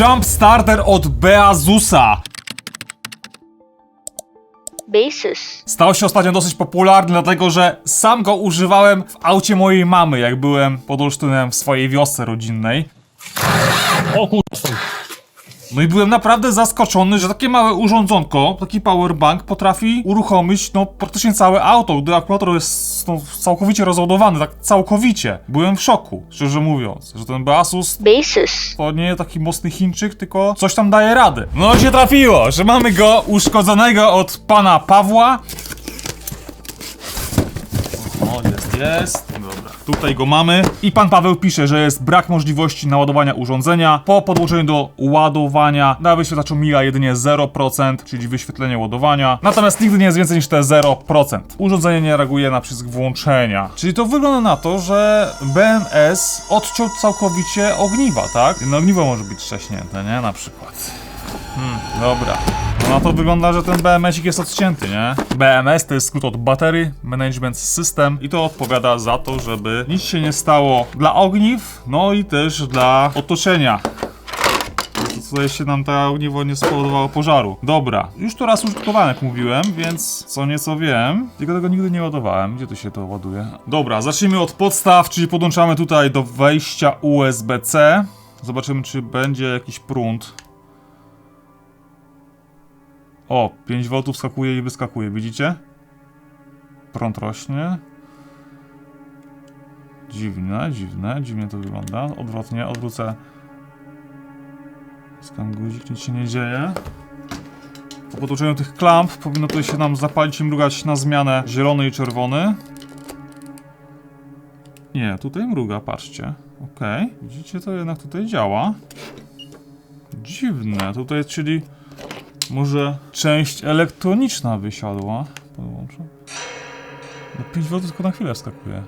Jump Starter od Beazusa. basis, Stał się ostatnio dosyć popularny, dlatego że sam go używałem w aucie mojej mamy, jak byłem pod Olsztynem w swojej wiosce rodzinnej. O kurwa, stoi. No i byłem naprawdę zaskoczony, że takie małe urządzonko, taki powerbank potrafi uruchomić no praktycznie całe auto, gdy akumulator jest no, całkowicie rozładowany, tak całkowicie. Byłem w szoku, szczerze mówiąc, że ten Beasus basis, to nie taki mocny Chińczyk, tylko coś tam daje radę. No się trafiło, że mamy go uszkodzonego od pana Pawła. O, jest, jest. Tutaj go mamy. I pan Paweł pisze, że jest brak możliwości naładowania urządzenia. Po podłączeniu do ładowania na wyświetlaczu mija jedynie 0%, czyli wyświetlenie ładowania. Natomiast nigdy nie jest więcej niż te 0%. Urządzenie nie reaguje na przycisk włączenia. Czyli to wygląda na to, że BMS odciął całkowicie ogniwa, tak? No ogniwo może być trzaśnięte, nie? Na przykład. Hmm, dobra. No to wygląda, że ten BMS-ik jest odcięty, nie? BMS to jest skrót od Battery Management System i to odpowiada za to, żeby nic się nie stało dla ogniw, no i też dla otoczenia. To Tutaj się nam ta ogniwo nie spowodowało pożaru. Dobra, już to raz użytkowałem, jak mówiłem, więc co nieco wiem. Tylko tego nigdy nie ładowałem. Gdzie tu się to ładuje? Dobra, zacznijmy od podstaw, czyli podłączamy tutaj do wejścia USB-C. Zobaczymy, czy będzie jakiś prąd. O, 5 V wskakuje i wyskakuje, widzicie? Prąd rośnie. Dziwne, dziwne, dziwnie to wygląda. Odwrotnie, odwrócę. Skam guzik, nic się nie dzieje. Po podłączeniu tych klamp powinno to się nam zapalić i mrugać na zmianę zielony i czerwony. Nie, tutaj mruga, patrzcie. Okej, widzicie, to jednak tutaj działa. Dziwne, tutaj, czyli może część elektroniczna wysiadła. Podłączę. No 5 V tylko na chwilę wskakuje.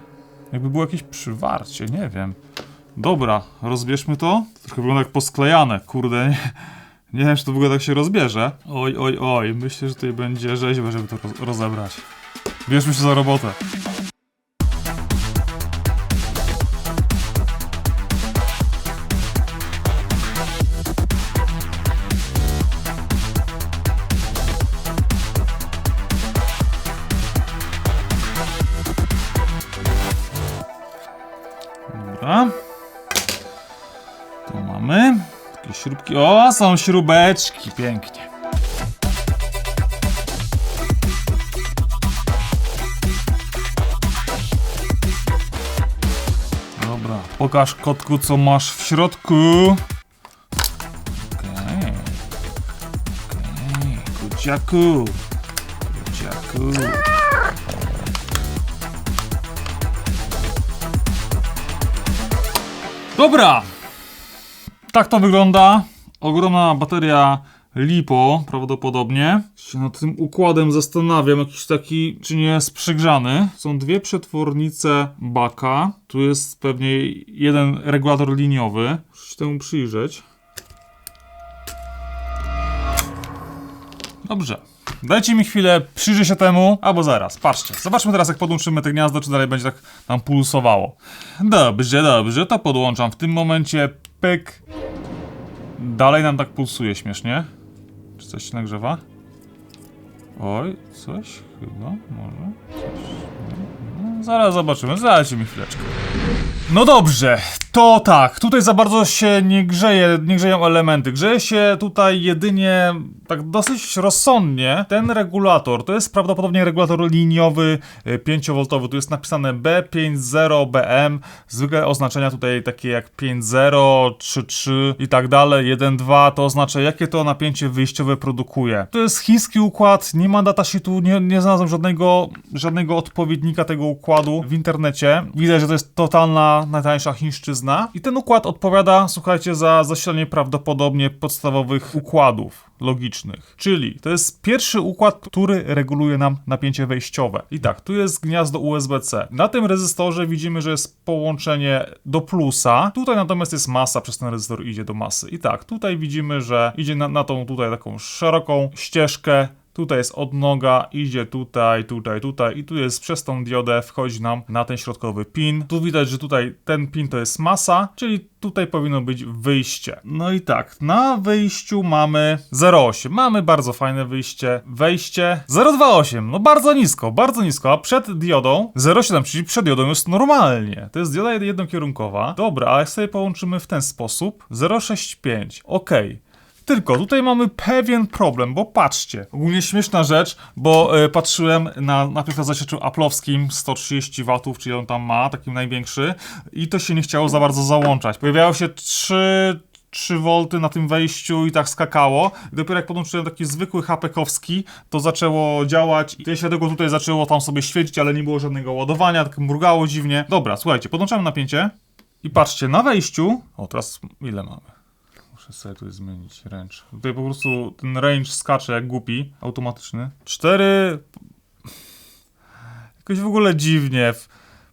Jakby było jakieś przywarcie, nie wiem. Dobra, rozbierzmy to. Trochę wygląda jak posklejane, kurde. Nie, nie wiem, czy to w ogóle tak się rozbierze. Oj, oj, oj. Myślę, że tutaj będzie rzeźba, żeby to roz rozebrać. Bierzmy się za robotę. Tu mamy. Takie śrubki. O, są śrubeczki. Pięknie. Dobra. Pokaż kotku, co masz w środku. Okej. Okej. Kuciaku. Kuciaku. Dobra! Tak to wygląda. Ogromna bateria LiPo prawdopodobnie. Się nad tym układem zastanawiam, jakiś taki, czy nie jest. Są dwie przetwornice baka. Tu jest pewnie jeden regulator liniowy. Muszę się temu przyjrzeć. Dobrze. Dajcie mi chwilę, przyjrzę się temu, albo zaraz, patrzcie. Zobaczmy teraz, jak podłączymy te gniazdo, czy dalej będzie tak nam pulsowało. Dobrze, dobrze, to podłączam w tym momencie, pyk. Dalej nam tak pulsuje śmiesznie. Czy coś się nagrzewa? Oj, coś chyba, może, coś. Zaraz zobaczymy, dajcie mi chwileczkę. No dobrze, to tak, tutaj za bardzo się nie grzeje, nie grzeją elementy. Grzeje się tutaj jedynie tak dosyć rozsądnie. Ten regulator, to jest prawdopodobnie regulator liniowy y, 5V, tu jest napisane B50BM, zwykle oznaczenia tutaj takie jak 5.0, 3.3 i tak dalej, 1.2, to oznacza jakie to napięcie wyjściowe produkuje. To jest chiński układ, nie ma datasheetu, nie, nie znalazłem żadnego, żadnego odpowiednika tego układu w internecie. Widać, że to jest totalna, najtańsza chińszczyzna. I ten układ odpowiada, słuchajcie, za zasilanie prawdopodobnie podstawowych układów logicznych. Czyli to jest pierwszy układ, który reguluje nam napięcie wejściowe. I tak, tu jest gniazdo USB-C. Na tym rezystorze widzimy, że jest połączenie do plusa. Tutaj natomiast jest masa, przez ten rezystor idzie do masy. I tak, tutaj widzimy, że idzie na, na tą tutaj taką szeroką ścieżkę Tutaj jest odnoga, idzie tutaj, tutaj, tutaj i tu jest przez tą diodę wchodzi nam na ten środkowy pin. Tu widać, że tutaj ten pin to jest masa, czyli tutaj powinno być wyjście. No i tak, na wyjściu mamy 0,8. Mamy bardzo fajne wyjście. Wejście 0,28. No bardzo nisko, bardzo nisko. A przed diodą 0,7, czyli przed diodą jest normalnie. To jest dioda jednokierunkowa. Dobra, a jak sobie połączymy w ten sposób 0,65. Okej. Tylko tutaj mamy pewien problem, bo patrzcie, ogólnie śmieszna rzecz, bo e, patrzyłem na na zasieczu aplowskim 130 W, czyli on tam ma, takim największy, i to się nie chciało za bardzo załączać. Pojawiało się 3, 3 V na tym wejściu i tak skakało. Dopiero jak podłączyłem taki zwykły hapekowski, to zaczęło działać i to światełko tutaj zaczęło tam sobie świecić, ale nie było żadnego ładowania, tak mrugało dziwnie. Dobra, słuchajcie, podłączamy napięcie i patrzcie, na wejściu, o teraz ile mamy? Muszę sobie tu zmienić range. Tutaj po prostu ten range skacze jak głupi, automatyczny. 4. Jakoś w ogóle dziwnie.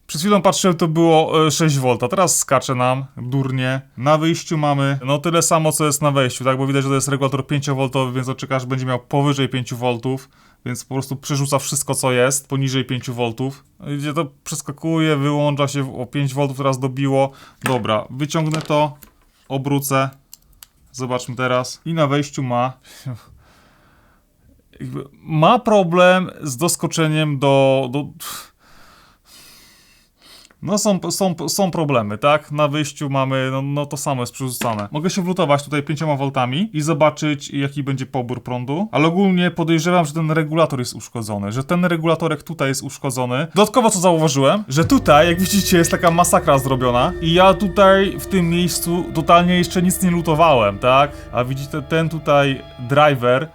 Przed chwilą patrzyłem, to było e, 6 V, a teraz skacze nam durnie. Na wyjściu mamy no tyle samo, co jest na wejściu, tak? Bo widać, że to jest regulator 5V, więc oczeka, że będzie miał powyżej 5V, więc po prostu przerzuca wszystko, co jest poniżej 5V. Gdzie to przeskakuje, wyłącza się o 5V, teraz dobiło. Dobra, wyciągnę to, obrócę. Zobaczmy teraz. I na wejściu ma. Ma problem z doskoczeniem do. do... No są, są, są problemy, tak? Na wyjściu mamy, no, no to samo jest przerzucane. Mogę się wlutować tutaj 5 V i zobaczyć jaki będzie pobór prądu, ale ogólnie podejrzewam, że ten regulator jest uszkodzony, że ten regulatorek tutaj jest uszkodzony. Dodatkowo co zauważyłem, że tutaj, jak widzicie, jest taka masakra zrobiona i ja tutaj w tym miejscu totalnie jeszcze nic nie lutowałem, tak? A widzicie, ten tutaj driver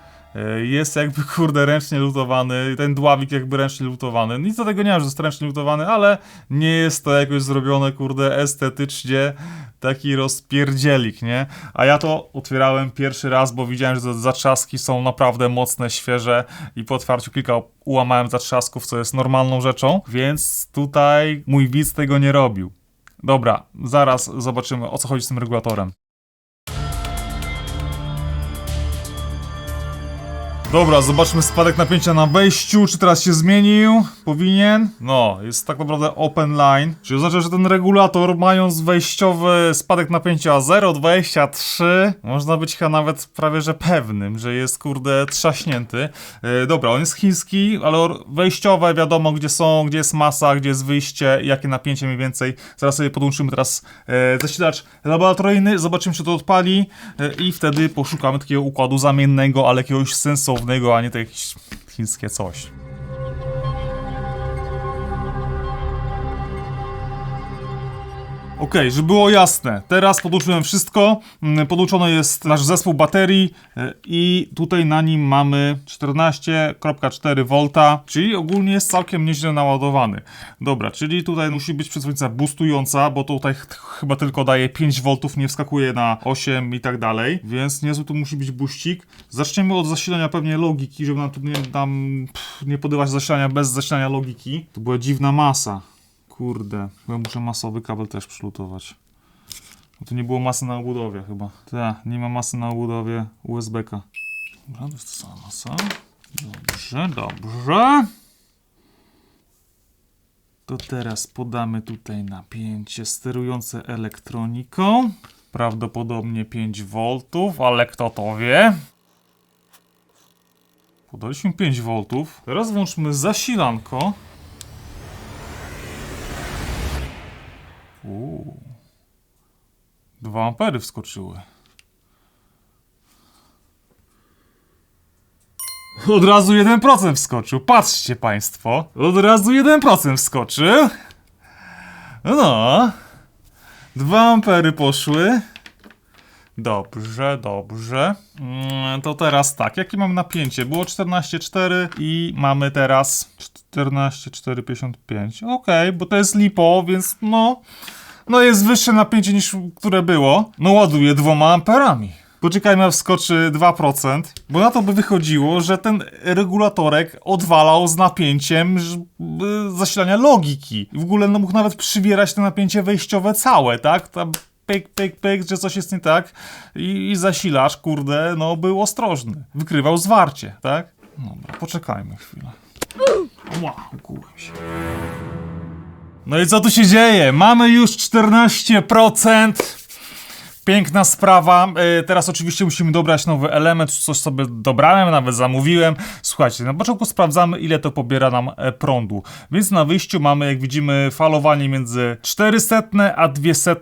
jest jakby kurde ręcznie lutowany, ten dławik jakby ręcznie lutowany. Nic do tego nie ma, że jest ręcznie lutowany, ale nie jest to jakoś zrobione kurde estetycznie, taki rozpierdzielik, nie? A ja to otwierałem pierwszy raz, bo widziałem, że zatrzaski są naprawdę mocne, świeże i po otwarciu kilka ułamałem zatrzasków, co jest normalną rzeczą, więc tutaj mój widz tego nie robił. Dobra, zaraz zobaczymy o co chodzi z tym regulatorem. Dobra, zobaczmy spadek napięcia na wejściu, czy teraz się zmienił? Powinien? No, jest tak naprawdę open line, czyli oznacza, że ten regulator mając wejściowy spadek napięcia 0,23 można być chyba nawet prawie, że pewnym, że jest kurde trzaśnięty. E, dobra, on jest chiński, ale wejściowe wiadomo gdzie są, gdzie jest masa, gdzie jest wyjście, jakie napięcie mniej więcej. Zaraz sobie podłączymy teraz e, zasilacz laboratoryjny, zobaczymy czy to odpali e, i wtedy poszukamy takiego układu zamiennego, ale jakiegoś sensownego, a nie to jakieś chińskie coś. Okej, żeby było jasne, teraz podłączyłem wszystko. Mm, Podłączony jest nasz zespół baterii e, i tutaj na nim mamy 14,4 V, czyli ogólnie jest całkiem nieźle naładowany. Dobra, czyli tutaj musi być przyzwoica boostująca, bo tutaj ch- chyba tylko daje 5 V, nie wskakuje na 8 i tak dalej, więc niezły tu musi być buścik. Zaczniemy od zasilania pewnie logiki, żeby nam tu nie, pff, nie podywać zasilania bez zasilania logiki. To była dziwna masa. Kurde, chyba muszę masowy kabel też przylutować. Bo tu nie było masy na obudowie chyba. Tak, nie ma masy na obudowie USB-ka. Dobra, to jest ta sama masa. Dobrze, dobrze. To teraz podamy tutaj napięcie sterujące elektroniką. Prawdopodobnie 5 V, ale kto to wie? Podaliśmy 5 V. Teraz włączmy zasilanko. 2 ampery wskoczyły. Od razu 1% wskoczył. Patrzcie państwo. Od razu 1% wskoczył. No. 2 ampery poszły. Dobrze, dobrze. Mm, To teraz tak, jakie mam napięcie? Było 14,4 i mamy teraz 14,455. Okej, bo to jest lipo, więc no... No jest wyższe napięcie niż które było. No ładuje dwoma amperami. Poczekajmy, aż wskoczy 2%, bo na to by wychodziło, że ten regulatorek odwalał z napięciem zasilania logiki. W ogóle no, mógł nawet przybierać to napięcie wejściowe całe, tak? Tam pyk, pyk, pyk, że coś jest nie tak i, i zasilacz, kurde, no był ostrożny. Wykrywał zwarcie, tak? Dobra, poczekajmy chwilę. Ła, ukułem się. No i co tu się dzieje? Mamy już 14%. Piękna sprawa. E, Teraz oczywiście musimy dobrać nowy element. Coś sobie dobrałem, nawet zamówiłem. Słuchajcie, na początku sprawdzamy, ile to pobiera nam e, prądu. Więc na wyjściu mamy, jak widzimy, falowanie między 400 a 200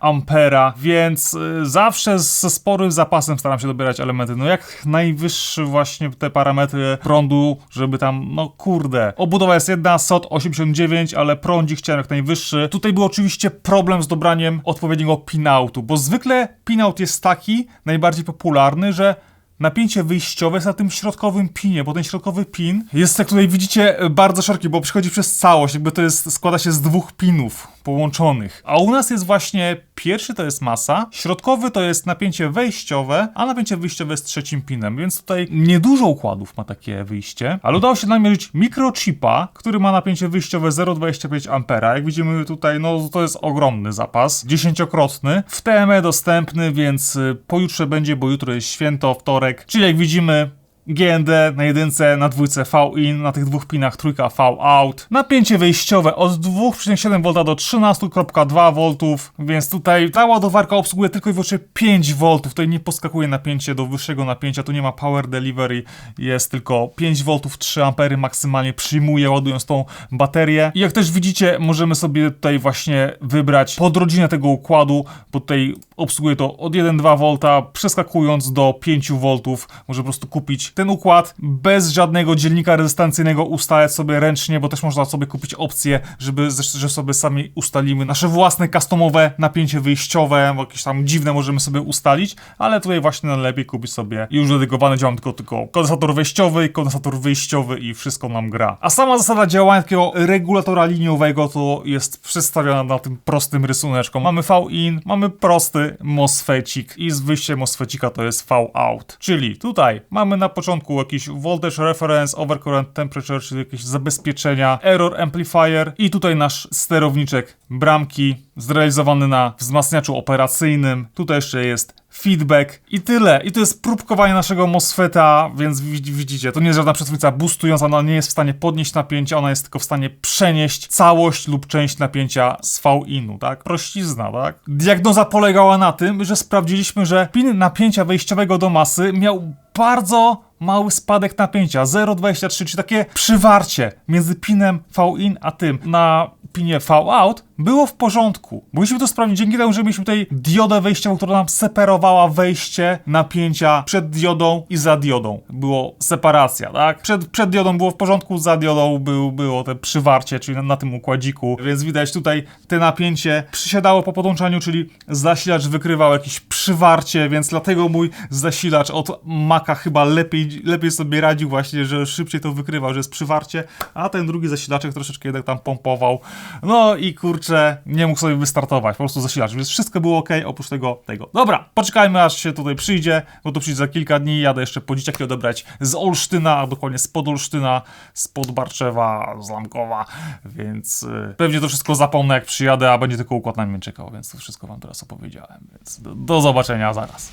ampera, więc e, zawsze ze sporym zapasem staram się dobierać elementy. No jak najwyższy właśnie te parametry prądu, żeby tam, no kurde. Obudowa jest jedna, SOT 89, ale prądzik chciałem jak najwyższy. Tutaj był oczywiście problem z dobraniem odpowiedniego pinoutu, bo zwykle pinout jest taki, najbardziej popularny, że napięcie wyjściowe jest na tym środkowym pinie, bo ten środkowy pin jest, jak tutaj widzicie, bardzo szeroki, bo przychodzi przez całość, jakby to jest, składa się z dwóch pinów połączonych. A u nas jest właśnie pierwszy to jest masa, środkowy to jest napięcie wejściowe, a napięcie wyjściowe jest trzecim pinem, więc tutaj niedużo układów ma takie wyjście, ale udało się namierzyć mikrochipa, który ma napięcie wyjściowe 0,25 A. Jak widzimy tutaj, no to jest ogromny zapas, dziesięciokrotny, w TME dostępny, więc y, pojutrze będzie, bo jutro jest święto, wtorek, czyli jak widzimy GND na jedynce, na dwójce V-in, na tych dwóch pinach trójka V-out. Napięcie wyjściowe od 2,7 V do 13,2 V, więc tutaj ta ładowarka obsługuje tylko i wyłącznie 5 V. Tutaj nie poskakuje napięcie do wyższego napięcia, tu nie ma power delivery, jest tylko 5 V, 3 A maksymalnie przyjmuje ładując tą baterię. I jak też widzicie, możemy sobie tutaj właśnie wybrać podrodzinę tego układu, bo tutaj obsługuje to od 1,2 V, przeskakując do 5 V, może po prostu kupić ten układ bez żadnego dzielnika rezystancyjnego, ustalać sobie ręcznie, bo też można sobie kupić opcję, żeby że sobie sami ustalimy nasze własne customowe napięcie wyjściowe, jakieś tam dziwne możemy sobie ustalić, ale tutaj właśnie najlepiej kupić sobie już dedykowany działam tylko, tylko kondensator wejściowy kondensator wyjściowy i wszystko nam gra. A sama zasada działania takiego regulatora liniowego to jest przedstawiona na tym prostym rysuneczku. Mamy V-in, mamy prosty MOSFECik i z wyjściem MOSFECika to jest V-out. Czyli tutaj mamy na początku jakiś voltage reference, overcurrent temperature, czyli jakieś zabezpieczenia, error amplifier i tutaj nasz sterowniczek bramki zrealizowany na wzmacniaczu operacyjnym. Tutaj jeszcze jest feedback i tyle. I to jest próbkowanie naszego MOSFETA, więc widz- widzicie, to nie jest żadna przetwórca boostująca, ona nie jest w stanie podnieść napięcia, ona jest tylko w stanie przenieść całość lub część napięcia z V-inu, tak? Prościzna, tak? Diagnoza polegała na tym, że sprawdziliśmy, że pin napięcia wejściowego do masy miał bardzo mały spadek napięcia, 0,23, czyli takie przywarcie między pinem V-in a tym na pinie V-out było w porządku. Mogliśmy to sprawdzić dzięki temu, że mieliśmy tutaj diodę wejściową, która nam separowała wejście napięcia przed diodą i za diodą. Było separacja, tak? Przed, przed diodą było w porządku, za diodą był, było te przywarcie, czyli na, na tym układziku, więc widać tutaj te napięcie przysiadało po podłączaniu, czyli zasilacz wykrywał jakieś przywarcie, więc dlatego mój zasilacz od Maca chyba lepiej, lepiej sobie radził właśnie, że szybciej to wykrywał, że jest przywarcie, a ten drugi zasilaczek troszeczkę jednak tam pompował. No i kurczę, nie mógł sobie wystartować, po prostu zasilacz, więc wszystko było ok, oprócz tego, tego. Dobra, poczekajmy aż się tutaj przyjdzie, bo to przyjdzie za kilka dni, jadę jeszcze po dzieciaki odebrać z Olsztyna, a dokładnie spod Olsztyna, spod Barczewa, z Lamkowa, więc y, pewnie to wszystko zapomnę jak przyjadę, a będzie tylko układ na mnie czekał, więc to wszystko wam teraz opowiedziałem, więc do, do zobaczenia zaraz.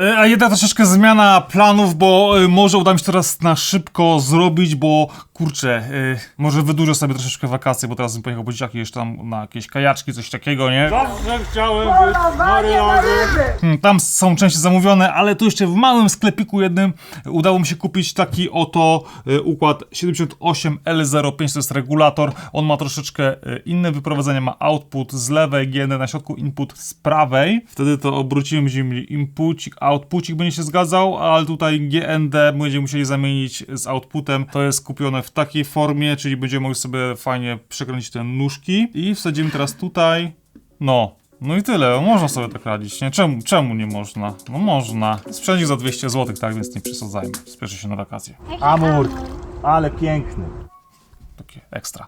E, A jedna troszeczkę zmiana planów, bo y, może uda mi się teraz na szybko zrobić, bo kurczę, y, może wydłużę sobie troszeczkę wakacje, bo teraz bym pojechał po dzieciaki jeszcze tam na jakieś kajaczki, coś takiego, nie? Zawsze chciałem być. Hmm, Tam są części zamówione, ale tu jeszcze w małym sklepiku jednym udało mi się kupić taki oto y, układ 78L05, to jest regulator. On ma troszeczkę y, inne wyprowadzenie, ma output z lewej, GND na środku, input z prawej. Wtedy to obrócimy, będziemy mieli inpucik, outpucik będzie się zgadzał, ale tutaj GND będziemy musieli zamienić z outputem. To jest kupione w takiej formie, czyli będziemy mogli sobie fajnie przekręcić te nóżki i wsadzimy teraz tutaj. No, no i tyle, można sobie tak radzić, nie? Czemu, czemu nie można? No można. Sprzędzik za 200 zł, tak więc nie przesadzajmy. Spieszę się na wakacje. Amur, ale piękny. Takie ekstra.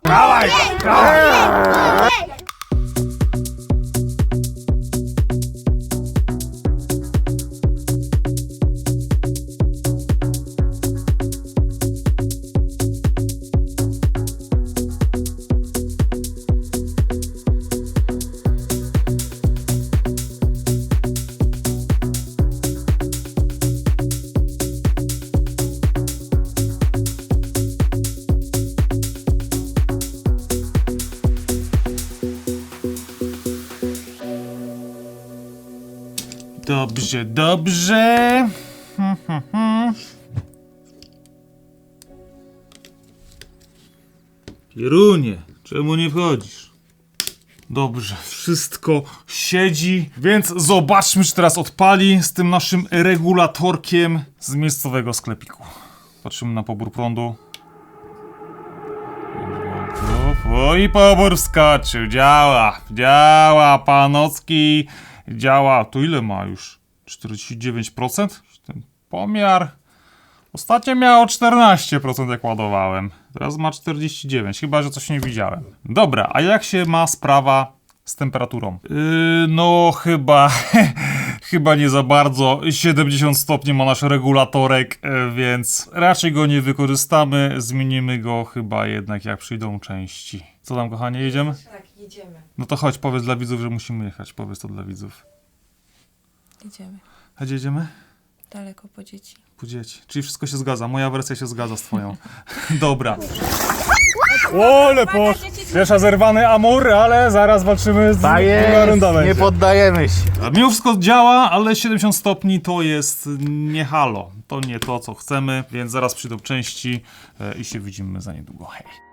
Dobrze, dobrze. Hmm, hmm, hmm. Pierunie, czemu nie wchodzisz? Dobrze, wszystko siedzi, więc zobaczmy, czy teraz odpali z tym naszym regulatorkiem z miejscowego sklepiku. Patrzymy na pobór prądu. O, i pobór wskoczył, działa, działa, panocki, działa. To ile ma już? 49%? Ten pomiar. Ostatnio miało 14% jak ładowałem. Teraz ma 49, chyba że coś nie widziałem. Dobra, a jak się ma sprawa z temperaturą? Yy, no chyba, chyba nie za bardzo. 70 stopni ma nasz regulatorek, yy, więc raczej go nie wykorzystamy. Zmienimy go chyba jednak jak przyjdą części. Co tam kochanie, jedziemy? Tak, jedziemy. No to chodź, powiedz dla widzów, że musimy jechać. Powiedz to dla widzów. Jedziemy. A gdzie jedziemy? Daleko po dzieci. Po dzieci. Czyli wszystko się zgadza. Moja wersja się zgadza z twoją. Dobra. Ole posz! Pierwsza zerwany amur, ale zaraz walczymy z Tak jest, nie poddajemy się. Mimo wszystko działa, ale 70 stopni to jest nie halo. To nie to, co chcemy, więc zaraz przyjdą części e, i się widzimy za niedługo. Hej.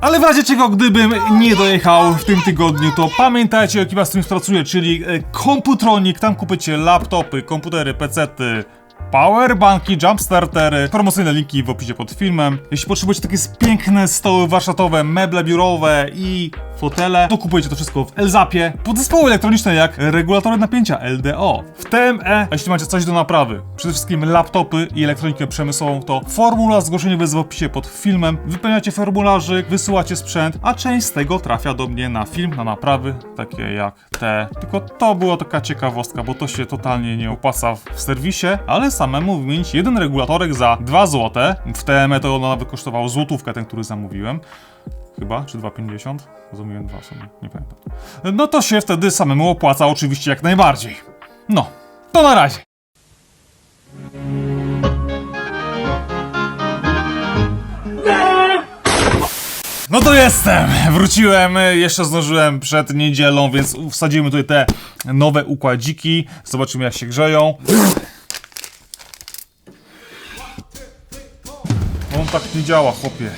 Ale w razie czego, gdybym nie dojechał w tym tygodniu, to pamiętajcie, ekipa, z którym pracuję, czyli e, Komputronik, tam kupicie laptopy, komputery, pecety, powerbanki, jumpstartery, promocyjne linki w opisie pod filmem. Jeśli potrzebujecie takie piękne stoły warsztatowe, meble biurowe i fotele, to kupujecie to wszystko w Elzapie. Podzespoły elektroniczne jak regulatory napięcia LDO. W TME, a jeśli macie coś do naprawy, przede wszystkim laptopy i elektronikę przemysłową, to formularz zgłoszeniowy jest w opisie pod filmem. Wypełniacie formularzyk, wysyłacie sprzęt, a część z tego trafia do mnie na film, na naprawy, takie jak te. Tylko to była taka ciekawostka, bo to się totalnie nie opłaca w serwisie, ale samemu wymienić jeden regulatorek za 2 zł. W TME to nawet kosztował złotówkę, ten, który zamówiłem. Chyba, czy 2,50? Zamówiłem dwa sobie, nie pamiętam. No to się wtedy samemu opłaca oczywiście jak najbardziej. No, to na razie. No to jestem! Wróciłem, jeszcze zdążyłem przed niedzielą, więc wsadzimy tutaj te nowe układziki. Zobaczymy jak się grzeją. On tak nie działa, chłopie.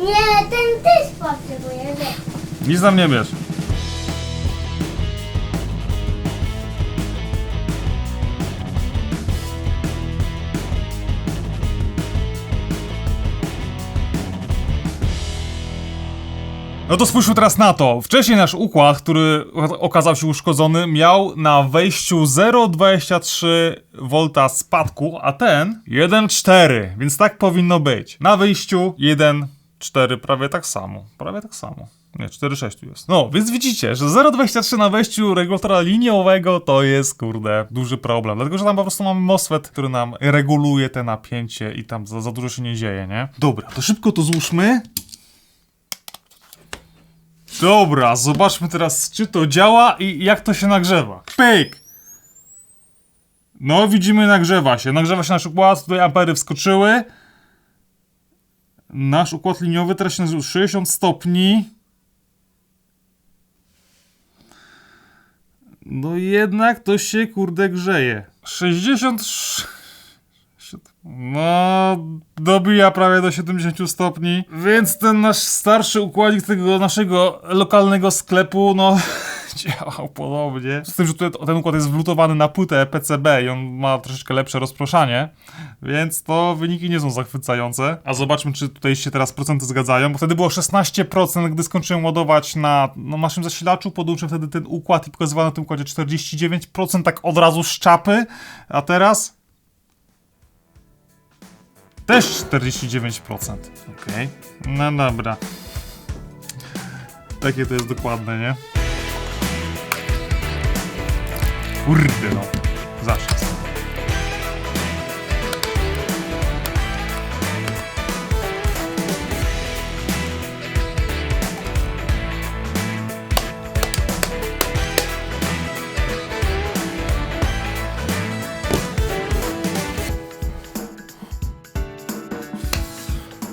Nie, ten też potrzebuje, wiesz. Nic nam nie bierz. No to spójrzmy teraz na to. Wcześniej nasz układ, który okazał się uszkodzony, miał na wejściu 0,23 V spadku, a ten 1,4, więc tak powinno być. Na wyjściu 1,4, prawie tak samo. Prawie tak samo. Nie, 4,6 tu jest. No, więc widzicie, że 0,23 na wejściu regulatora liniowego to jest, kurde, duży problem. Dlatego, że tam po prostu mamy MOSFET, który nam reguluje te napięcie i tam za, za dużo się nie dzieje, nie? Dobra, to szybko to złóżmy. Dobra, zobaczmy teraz, czy to działa i jak to się nagrzewa. Pyk! No, widzimy, nagrzewa się. Nagrzewa się nasz układ, tutaj ampery wskoczyły. Nasz układ liniowy teraz się nazywa 60 stopni. No jednak to się, kurde, grzeje. 60... No, dobija prawie do 70 stopni, więc ten nasz starszy układnik tego naszego lokalnego sklepu, no, działał podobnie. Z tym, że tutaj ten układ jest wlutowany na płytę PCB i on ma troszeczkę lepsze rozproszanie, więc to wyniki nie są zachwycające. A zobaczmy, czy tutaj się teraz procenty zgadzają, bo wtedy było 16%, gdy skończyłem ładować na, na naszym zasilaczu, podłączyłem wtedy ten układ i pokazywano na tym układzie 49%, tak od razu z czapy, a teraz też 49%. Okej. No dobra. Takie to jest dokładne, nie? Kurde no. Zawsze.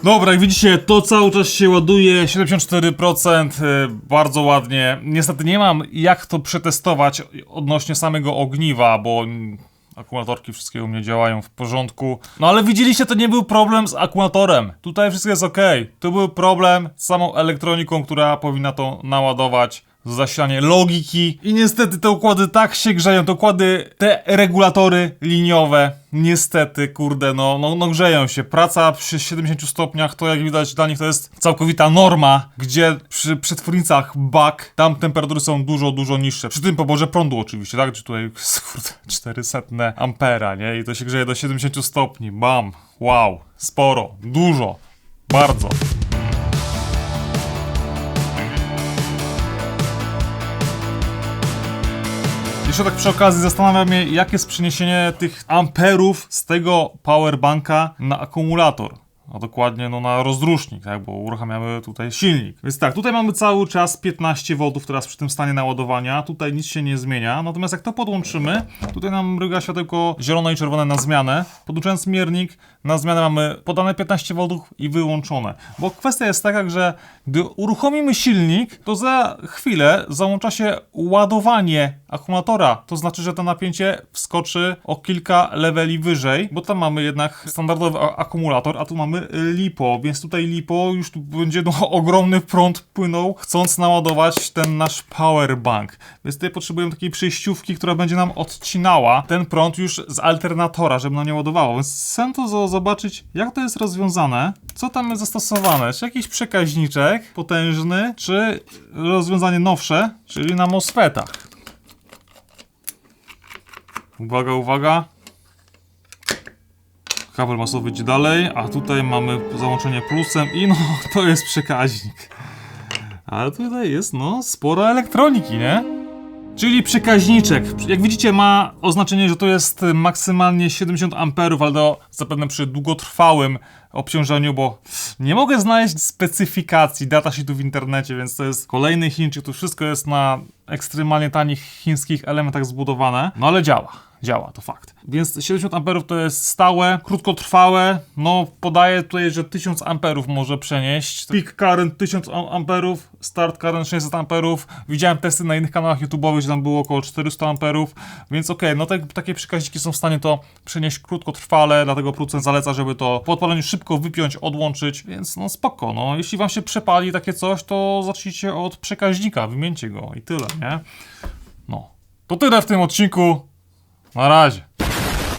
Dobra, jak widzicie, to cały czas się ładuje, 74%, y, bardzo ładnie. Niestety nie mam jak to przetestować odnośnie samego ogniwa, bo akumulatorki wszystkie u mnie działają w porządku. No ale widzieliście, to nie był problem z akumulatorem. Tutaj wszystko jest ok. To był problem z samą elektroniką, która powinna to naładować zasilanie logiki i niestety te układy tak się grzeją, te układy, te regulatory liniowe, niestety, kurde, no, no, no grzeją się. Praca przy 70 stopniach to jak widać dla nich to jest całkowita norma, gdzie przy przetwornicach BAK tam temperatury są dużo, dużo niższe. Przy tym poborze prądu oczywiście, tak? Czy tutaj, kurde, 400 ampera, nie? I to się grzeje do 70 stopni, bam, wow, sporo, dużo, bardzo. Jeszcze tak przy okazji zastanawiam się, jakie jest przeniesienie tych amperów z tego powerbanka na akumulator. A dokładnie no, na rozrusznik, tak? bo uruchamiamy tutaj silnik. Więc tak, tutaj mamy cały czas 15 V teraz przy tym stanie naładowania. Tutaj nic się nie zmienia. Natomiast jak to podłączymy, tutaj nam mryga światełko zielone i czerwone na zmianę. Podłączając miernik, na zmianę mamy podane 15 V i wyłączone. Bo kwestia jest taka, że gdy uruchomimy silnik, to za chwilę załącza się ładowanie akumulatora. To znaczy, że to napięcie wskoczy o kilka leveli wyżej, bo tam mamy jednak standardowy akumulator, a tu mamy LiPo, więc tutaj LiPo już tu będzie no, ogromny prąd płynął, chcąc naładować ten nasz powerbank. Więc tutaj potrzebujemy takiej przejściówki, która będzie nam odcinała ten prąd już z alternatora, żeby nam nie ładowało. Więc chcę to zo- zobaczyć, jak to jest rozwiązane, co tam jest zastosowane, czy jakiś przekaźniczek potężny, czy rozwiązanie nowsze, czyli na MOSFETach. Uwaga, uwaga. Kabel masowy idzie dalej, a tutaj mamy załączenie plusem i no, to jest przekaźnik. Ale tutaj jest, no, sporo elektroniki, nie? Czyli przekaźniczek. Jak widzicie, ma oznaczenie, że to jest maksymalnie 70 amperów, ale to zapewne przy długotrwałym obciążeniu, bo nie mogę znaleźć specyfikacji datasheetu w internecie, więc to jest kolejny Chińczyk. To wszystko jest na ekstremalnie tanich chińskich elementach zbudowane, no ale działa. Działa, to fakt. Więc 70 amperów to jest stałe, krótkotrwałe. No, podaję tutaj, że 1000 amperów może przenieść. Peak current 1000 am- amperów, start current 600 amperów. Widziałem testy na innych kanałach YouTube'owych, że tam było około 400 amperów. Więc okej, no te, takie przekaźniki są w stanie to przenieść krótkotrwale, dlatego producent zaleca, żeby to po odpaleniu szybko wypiąć, odłączyć. Więc no spoko, no. Jeśli wam się przepali takie coś, to zacznijcie od przekaźnika, wymieńcie go i tyle, nie? No. To tyle w tym odcinku. Na razie.